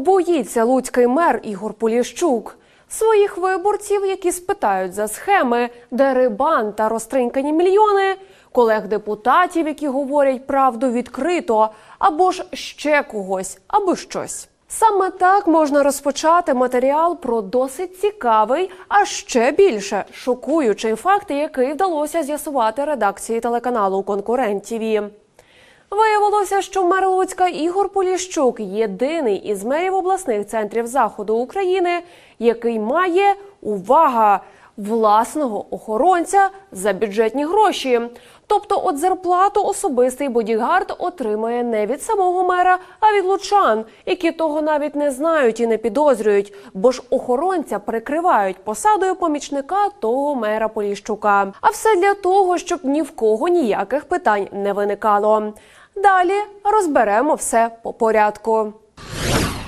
Боїться луцький мер Ігор Поліщук? Своїх виборців, які спитають за схеми, дерибан та розтринькані мільйони, колег депутатів, які говорять правду відкрито, або ж ще когось, або щось. Саме так можна розпочати матеріал про досить цікавий, а ще більше шокуючий факт, який вдалося з'ясувати редакції телеканалу Конкурент ТІВІ. Виявилося, що мер Луцька Ігор Поліщук єдиний із мерів обласних центрів заходу України, який має увага власного охоронця за бюджетні гроші. Тобто, от зарплату особистий бодігард отримає не від самого мера, а від лучан, які того навіть не знають і не підозрюють, бо ж охоронця прикривають посадою помічника того мера Поліщука. А все для того, щоб ні в кого ніяких питань не виникало. Далі розберемо все по порядку.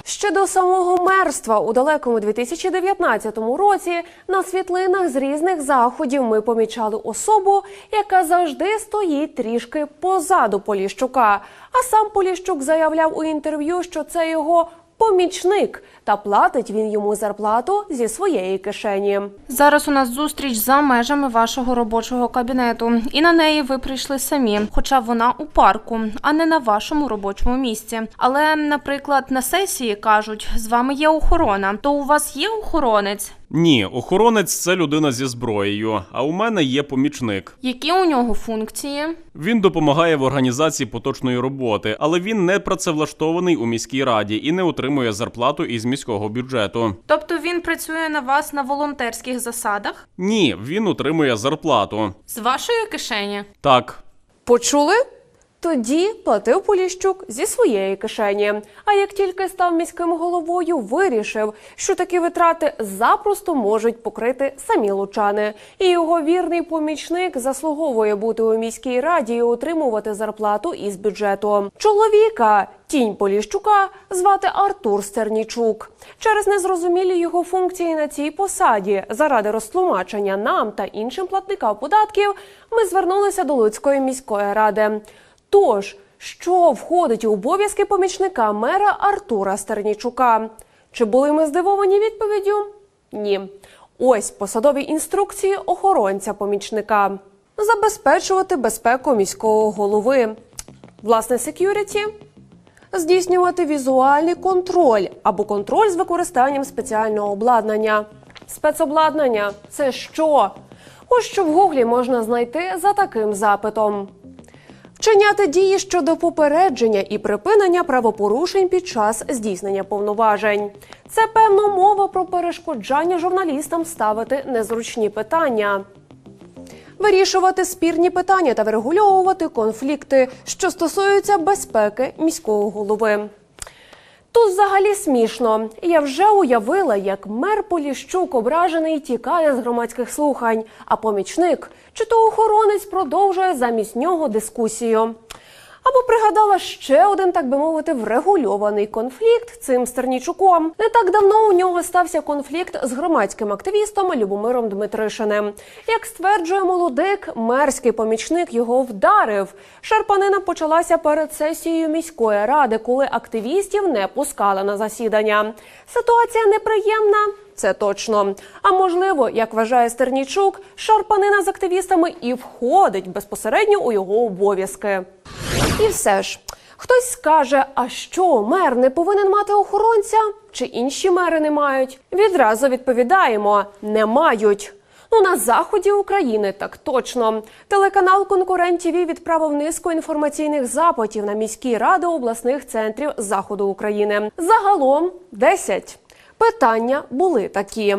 Ще до самого мерства у далекому 2019 році на світлинах з різних заходів ми помічали особу, яка завжди стоїть трішки позаду Поліщука. А сам Поліщук заявляв у інтерв'ю, що це його помічник, та платить він йому зарплату зі своєї кишені. Зараз у нас зустріч за межами вашого робочого кабінету, і на неї ви прийшли самі, хоча вона у парку, а не на вашому робочому місці. Але, наприклад, на сесії кажуть, з вами є охорона. То у вас є охоронець? Ні, охоронець це людина зі зброєю, а у мене є помічник. Які у нього функції? Він допомагає в організації поточної роботи, але він не працевлаштований у міській раді і не отримує зарплату із міського бюджету. Тобто він працює на вас на волонтерських засадах Ні, він отримує зарплату. з вашої кишені? Так, Почули? Тоді платив Поліщук зі своєї кишені. А як тільки став міським головою, вирішив, що такі витрати запросто можуть покрити самі лучани. І його вірний помічник заслуговує бути у міській раді і отримувати зарплату із бюджету. Чоловіка, тінь Поліщука, звати Артур Стернічук. Через незрозумілі його функції на цій посаді, заради розтлумачення нам та іншим платникам податків, ми звернулися до Луцької міської ради. Тож, що входить у обов'язки помічника мера Артура Стернічука? Чи були ми здивовані відповіддю? Ні. Ось посадові інструкції охоронця помічника. Забезпечувати безпеку міського голови. Власне, секюріті. Здійснювати візуальний контроль або контроль з використанням спеціального обладнання. Спецобладнання це що? Ось що в гуглі можна знайти за таким запитом. Вчиняти дії щодо попередження і припинення правопорушень під час здійснення повноважень. Це певно мова про перешкоджання журналістам ставити незручні питання. Вирішувати спірні питання та врегульовувати конфлікти, що стосуються безпеки міського голови. Тут взагалі смішно. Я вже уявила, як мер Поліщук ображений тікає з громадських слухань, а помічник чи то охоронець продовжує замість нього дискусію. Або пригадала ще один, так би мовити, врегульований конфлікт цим Стернічуком. Не так давно у нього стався конфлікт з громадським активістом Любомиром Дмитришиним. Як стверджує молодик, мерський помічник його вдарив. Шарпанина почалася перед сесією міської ради, коли активістів не пускали на засідання. Ситуація неприємна. Це точно. А можливо, як вважає Стернічук, шарпанина з активістами і входить безпосередньо у його обов'язки. І все ж, хтось скаже: а що, мер не повинен мати охоронця? Чи інші мери не мають? Відразу відповідаємо: не мають. Ну, на заході України так точно. Телеканал Конкурент ТІВІ відправив низку інформаційних запитів на міські ради обласних центрів заходу України. Загалом 10. Питання були такі.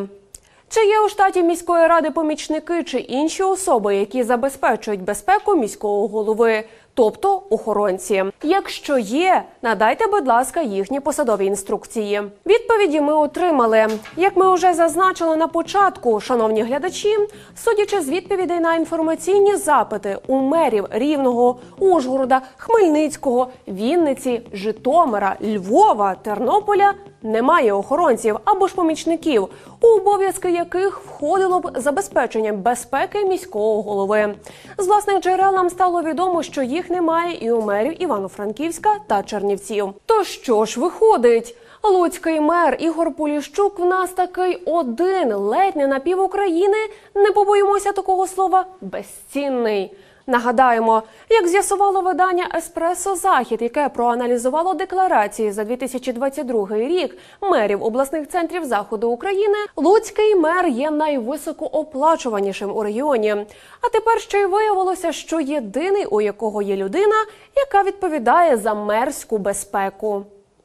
Чи є у штаті міської ради помічники чи інші особи, які забезпечують безпеку міського голови, тобто охоронці? Якщо є, надайте, будь ласка, їхні посадові інструкції. Відповіді ми отримали. Як ми вже зазначили на початку, шановні глядачі, судячи з відповідей на інформаційні запити у мерів Рівного, Ужгорода, Хмельницького, Вінниці, Житомира, Львова, Тернополя. Немає охоронців або ж помічників. У обов'язки яких входило б забезпечення безпеки міського голови. З власних джерел нам стало відомо, що їх немає і у мерів Івано-Франківська та Чернівців. То що ж виходить? Луцький мер Ігор Поліщук в нас такий один, ледь не на пів України, не побоїмося такого слова, безцінний. Нагадаємо, як з'ясувало видання Еспресо Захід, яке проаналізувало декларації за 2022 рік мерів обласних центрів заходу України, Луцький мер є найвисокооплачуванішим у регіоні. А тепер ще й виявилося, що єдиний, у якого є людина, яка відповідає за мерську безпеку.